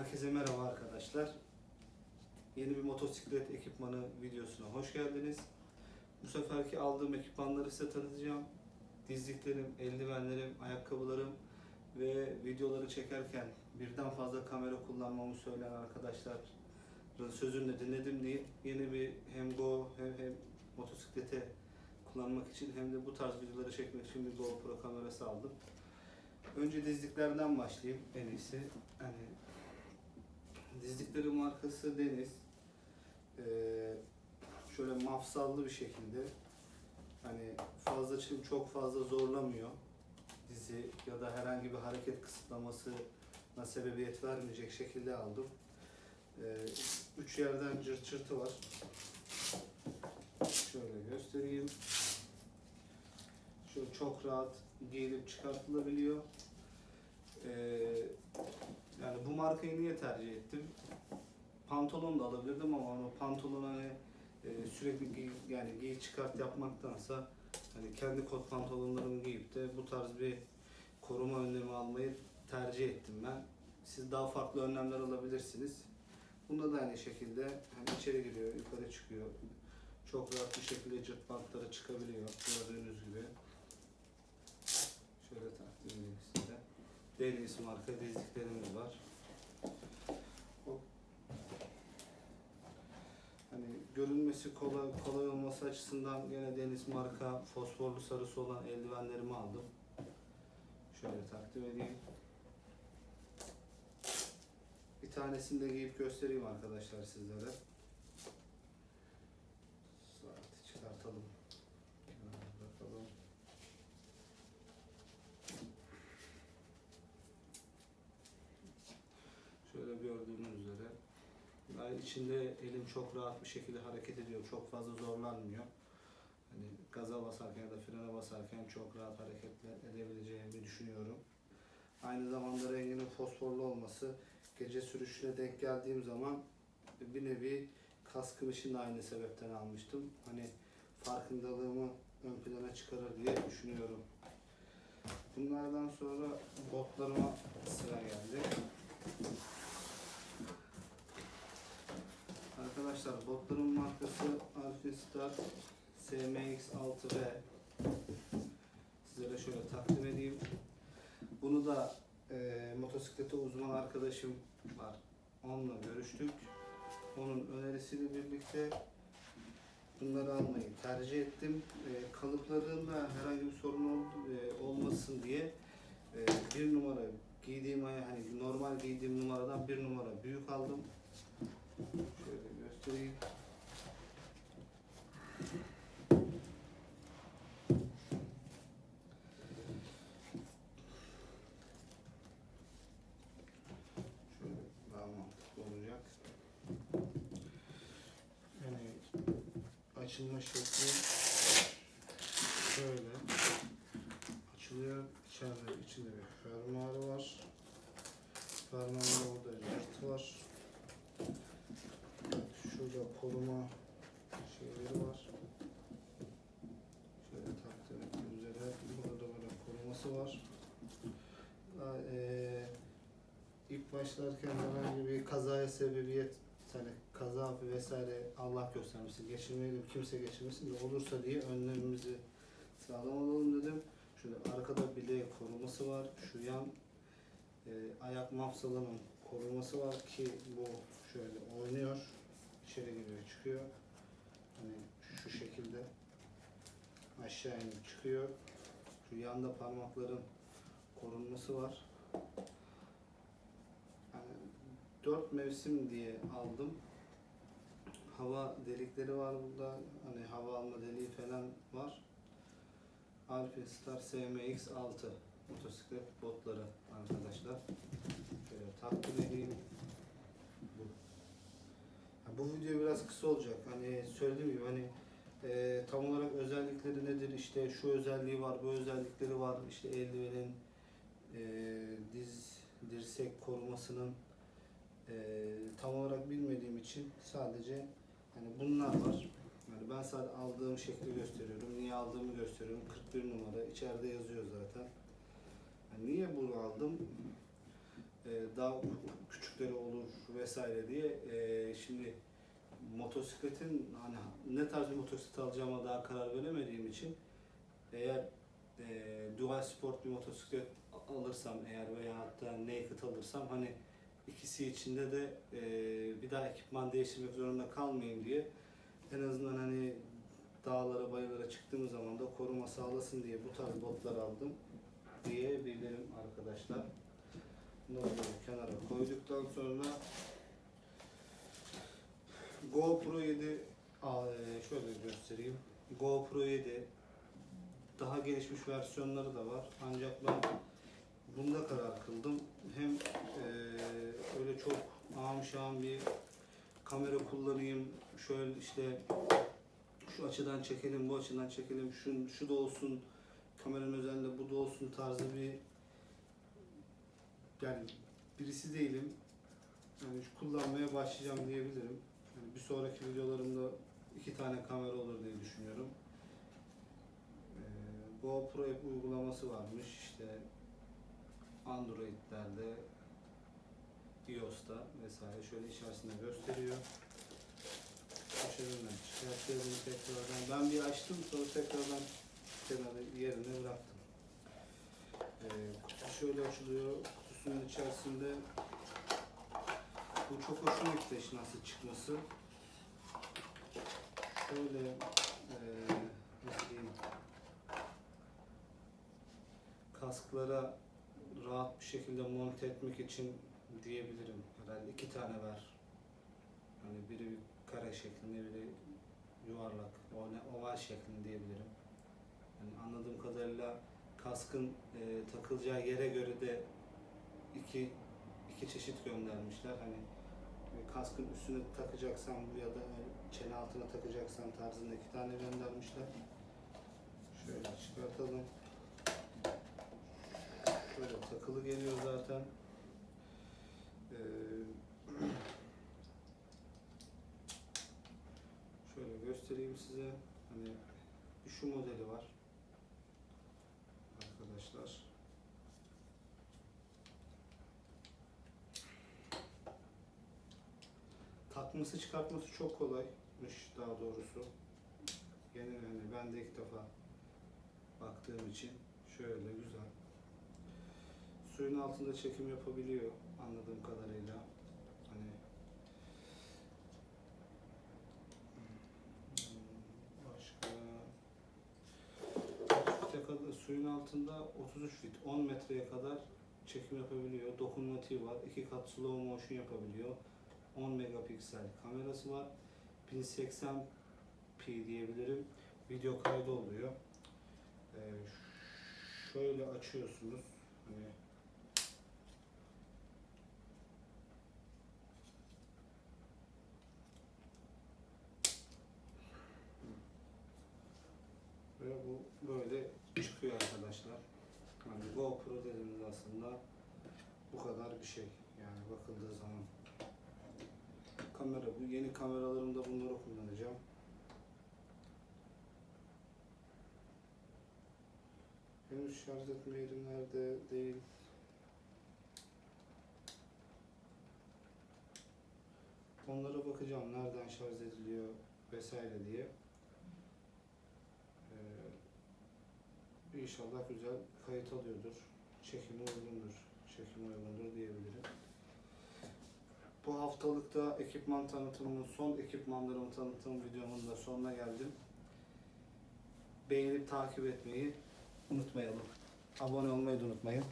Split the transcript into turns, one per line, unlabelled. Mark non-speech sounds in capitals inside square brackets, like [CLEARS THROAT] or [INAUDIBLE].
Herkese merhaba arkadaşlar. Yeni bir motosiklet ekipmanı videosuna hoş geldiniz. Bu seferki aldığım ekipmanları size tanıtacağım. Dizliklerim, eldivenlerim, ayakkabılarım ve videoları çekerken birden fazla kamera kullanmamı söyleyen arkadaşların sözünü dinledim diye yeni bir hem Go hem, hem motosiklete kullanmak için hem de bu tarz videoları çekmek için bir GoPro kamerası aldım. Önce dizliklerden başlayayım en iyisi. Hani dizliklerin markası Deniz. Ee, şöyle mafsallı bir şekilde hani fazla çok fazla zorlamıyor dizi ya da herhangi bir hareket kısıtlamasına sebebiyet vermeyecek şekilde aldım. Ee, üç yerden cırt çırtı var. Şöyle göstereyim. Şöyle çok rahat giyilip çıkartılabiliyor. Ee, markayı niye tercih ettim? Pantolon da alabilirdim ama o pantolon hani e, sürekli giy, yani giy çıkart yapmaktansa hani kendi kot pantolonlarımı giyip de bu tarz bir koruma önlemi almayı tercih ettim ben. Siz daha farklı önlemler alabilirsiniz. Bunda da aynı şekilde hani içeri giriyor, yukarı çıkıyor. Çok rahat bir şekilde cırt bantları çıkabiliyor gördüğünüz gibi. Şöyle takdim edeyim size. Deniz marka dizliklerimiz var. Hop. Hani görünmesi kolay, kolay olması açısından yine Deniz marka fosforlu sarısı olan eldivenlerimi aldım. Şöyle takdim edeyim. Bir tanesini de giyip göstereyim arkadaşlar sizlere. Saati çıkartalım. Kenara bırakalım. Şöyle gördüğünüz üzere. Yani içinde elim çok rahat bir şekilde hareket ediyor. Çok fazla zorlanmıyor. Hani gaza basarken ya da frene basarken çok rahat hareketler edebileceğimi düşünüyorum. Aynı zamanda renginin fosforlu olması gece sürüşüne denk geldiğim zaman bir nevi kaskım için de aynı sebepten almıştım. Hani farkındalığımı ön plana çıkarır diye düşünüyorum. Bunlardan sonra botlarıma sıra geldi. Arkadaşlar botların markası Alphinstar SMX6V. Sizlere şöyle takdim edeyim. Bunu da e, motosiklete uzman arkadaşım var. Onunla görüştük. Onun önerisiyle birlikte bunları almayı tercih ettim. E, kalıplarında herhangi bir sorun ol, e, olmasın diye e, bir numara giydiğim hani normal giydiğim numaradan bir numara büyük aldım. Göstereyim. Açılma şekli şöyle açılıyor. İçeride içinde bir fermuarı var. Fermuarında orada yırtı var. Şurada koruma şeyleri var. Şöyle ettiğim üzere burada da böyle koruması var. Eee, ilk başlarken herhangi bir kazaya sebebiyet hani kaza vesaire Allah göstermesin geçirmeyelim kimse geçirmesin de olursa diye önlemimizi sağlamalım dedim. Şöyle arkada bileğe koruması var. Şu yan e, ayak mafsalının koruması var ki bu şöyle oynuyor. İçeri giriyor çıkıyor. Hani şu şekilde aşağı inip çıkıyor. Şu yanda parmakların korunması var. Yani dört mevsim diye aldım. Hava delikleri var burada. Hani hava alma deliği falan var. Alpin Star SMX6 motosiklet botları arkadaşlar. Şöyle takdim edeyim. Bu. Ha, bu video biraz kısa olacak. Hani söylediğim gibi hani e, tam olarak özellikleri nedir? İşte şu özelliği var, bu özellikleri var. İşte eldivenin e, diz dirsek korumasının e, tam olarak bilmediğim için sadece hani bunlar var. Yani ben sadece aldığım şekli gösteriyorum. Niye aldığımı gösteriyorum. 41 numara. içeride yazıyor zaten. Yani niye bunu aldım? Ee, daha küçükleri olur vesaire diye e, şimdi motosikletin hani ne tarz bir motosiklet alacağıma daha karar veremediğim için eğer e, dual sport bir motosiklet alırsam eğer veya hatta naked alırsam hani ikisi içinde de e, bir daha ekipman değiştirmek zorunda kalmayayım diye en azından hani dağlara bayırlara çıktığımız zaman da koruma sağlasın diye bu tarz botlar aldım diyebilirim arkadaşlar. Bunları kenara koyduktan sonra GoPro 7 Aa, e, şöyle göstereyim. GoPro 7 daha gelişmiş versiyonları da var. Ancak ben bunda karar kıldım. Hem e, öyle çok şahım bir kamera kullanayım. Şöyle işte şu açıdan çekelim, bu açıdan çekelim, şu, şu da olsun, kameranın özelliğinde bu da olsun tarzı bir yani birisi değilim. Yani kullanmaya başlayacağım diyebilirim. Yani bir sonraki videolarımda iki tane kamera olur diye düşünüyorum. Ee, GoPro App uygulaması varmış işte Android'lerde, iOS'ta vesaire şöyle içerisinde gösteriyor. Köşelerinden çıkartıyorum tekrardan. Ben bir açtım sonra tekrardan kenara yerine bıraktım. Ee, kutusu şöyle açılıyor. Kutusunun içerisinde bu çok hoşuma gitti işin nasıl çıkması. Şöyle eee nasıl diyeyim kasklara rahat bir şekilde monte etmek için diyebilirim. Herhalde iki tane var. Hani biri bir kare şeklinde, biri yuvarlak, o- oval şeklinde diyebilirim. Yani anladığım kadarıyla kaskın e, takılacağı yere göre de iki iki çeşit göndermişler. Hani e, kaskın üstüne takacaksan ya da çene altına takacaksan tarzında iki tane göndermişler. Şöyle çıkartalım. Şöyle takılı geliyor zaten. Ee, [CLEARS THROAT] şöyle göstereyim size. Hani şu modeli var. Arkadaşlar. Takması çıkartması çok kolaymış daha doğrusu. Yeni yani ben de ilk defa baktığım için şöyle güzel. Suyun altında çekim yapabiliyor anladığım kadarıyla. Hani Hmm, başka adı- suyun altında 33 fit 10 metreye kadar çekim yapabiliyor. Dokunmatiği var. iki kat slow motion yapabiliyor. 10 megapiksel kamerası var. 1080p diyebilirim. Video kaydı oluyor. Ee, şöyle açıyorsunuz. Hani Ve bu böyle çıkıyor arkadaşlar. Hani GoPro dediğimiz aslında bu kadar bir şey. Yani bakıldığı zaman. Kamera bu. Yeni kameralarımda bunları kullanacağım. Henüz şarj etme yeri nerede değil. Onlara bakacağım nereden şarj ediliyor vesaire diye. Ee, inşallah güzel kayıt alıyordur. Çekimi uygundur. Çekimi uygundur diyebilirim. Bu haftalıkta ekipman tanıtımının son ekipmanlarımı tanıtım videomun da sonuna geldim. Beğenip takip etmeyi unutmayalım. Abone olmayı da unutmayın.